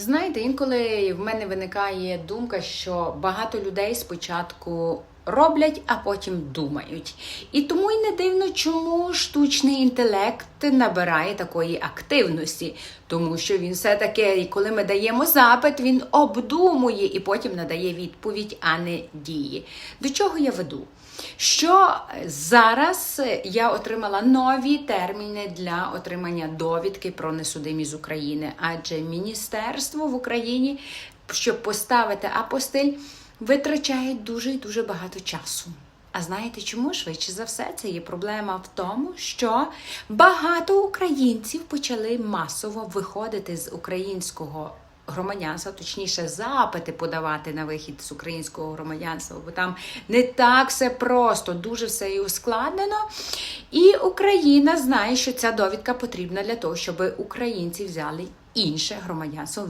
Знаєте, інколи в мене виникає думка, що багато людей спочатку роблять, а потім думають. І тому й не дивно, чому штучний інтелект набирає такої активності, тому що він все-таки, коли ми даємо запит, він обдумує і потім надає відповідь, а не діє. До чого я веду? Що зараз я отримала нові терміни для отримання довідки про несудимість України, адже міністерство в Україні, щоб поставити апостиль, витрачає дуже і дуже багато часу. А знаєте чому? Швидше за все, це є проблема в тому, що багато українців почали масово виходити з українського громадянства, точніше, запити подавати на вихід з українського громадянства, бо там не так все просто, дуже все і ускладнено. І Україна знає, що ця довідка потрібна для того, щоб українці взяли інше громадянство.